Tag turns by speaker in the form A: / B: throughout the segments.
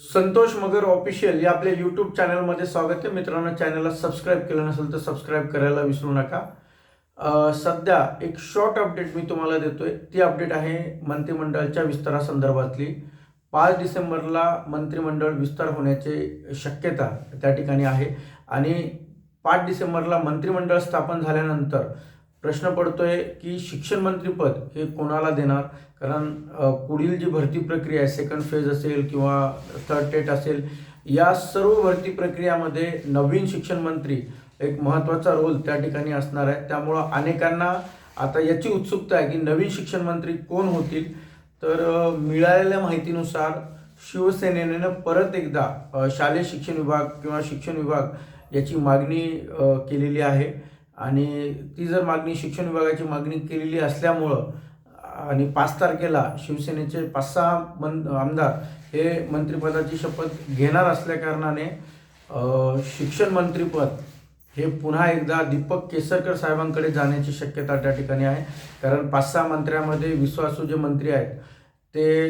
A: संतोष मगर official या आपल्या YouTube चॅनलमध्ये स्वागत आहे. मित्रांनो चॅनलला सबस्क्राईब केलं नसेल तर सबस्क्राईब करायला विसरू नका. सध्या एक शॉर्ट अपडेट मी तुम्हाला देतोय. ती अपडेट आहे मंत्रिमंडळाच्या विस्तारासंदर्भातली पाच डिसेंबरला मंत्रिमंडळ विस्तार होण्याची शक्यता त्या ठिकाणी आहे. आणि पाच डिसेंबरला मंत्रिमंडळ स्थापन झाल्यानंतर प्रश्न पडतोय की शिक्षण मंत्रीपद हे कोणाला देणार? कारण पुढील जी भरती प्रक्रिया आहे सेकंड फेज असेल किंवा थर्ड टेट असेल या सर्व भरती प्रक्रियामध्ये नवीन शिक्षण मंत्री एक महत्त्वाचा रोल त्या ठिकाणी असणार आहे. त्यामुळं अनेकांना आता याची उत्सुकता आहे की नवीन शिक्षण मंत्री कोण होतील? तर मिळालेल्या माहितीनुसार शिवसेनेनं परत एकदा शालेय शिक्षण विभाग किंवा शिक्षण विभाग याची मागणी केलेली आहे. आणि ती जर मागणी शिक्षण विभागाची मागणी केलेली असल्यामुळं आणि पाच तारखेला शिवसेनेचे पाच सहा मन आमदार हे मंत्रिपदाची शपथ घेणार असल्याकारणाने शिक्षण मंत्रीपद हे पुन्हा एकदा दीपक केसरकर साहेबांकडे जाण्याची शक्यता त्या ठिकाणी आहे. कारण पाच सहा मंत्र्यामध्ये विश्वासू जे मंत्री आहेत ते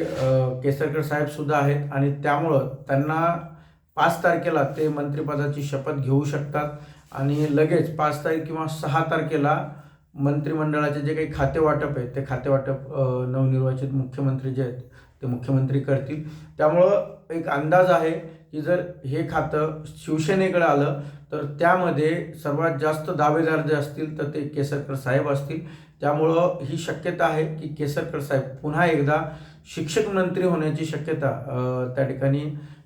A: केसरकर साहेबसुद्धा आहेत. आणि त्यामुळं त्यांना पाच तारखेला ते मंत्रिपदाची शपथ घेऊ शकतात आणि लगेच पाच तारीख किंवा सहा तारखेला मंत्रिमंडळाचे जे काही खाते वाटप आहे ते खाते वाटप नवनिर्वाचित मुख्यमंत्री जे आहेत ते मुख्यमंत्री करतील. त्यामुळं एक अंदाज आहे की जर हे खातं शिवसेनेकडे आलं तर त्यामध्ये सर्वात जास्त दावेदार जे असतील तर ते केसरकर साहेब असतील. त्यामुळं ही शक्यता आहे की केसरकर साहेब पुन्हा एकदा शिक्षक मंत्री होण्याची शक्यता त्या ठिकाणी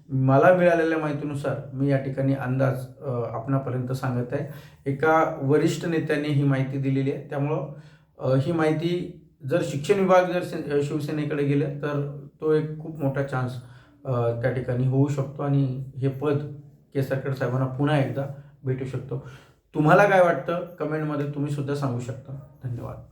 A: मला मिळालेल्या माहितीनुसार मी या ठिकाणी अंदाज आपणापर्यंत सांगत आहे. एका वरिष्ठ नेत्याने ही माहिती दिलेली आहे. त्यामुळं ही माहिती जर शिक्षण विभाग जर शिवसेनेकडे गेले तर तो एक खूप मोठा चान्स त्या ठिकाणी होऊ शकतो आणि हे पद केसरकर साहेबांना पुन्हा एकदा भेटू शकतो. तुम्हाला काय वाटतं? कमेंटमध्ये तुम्ही सुद्धा सांगू शकता. धन्यवाद.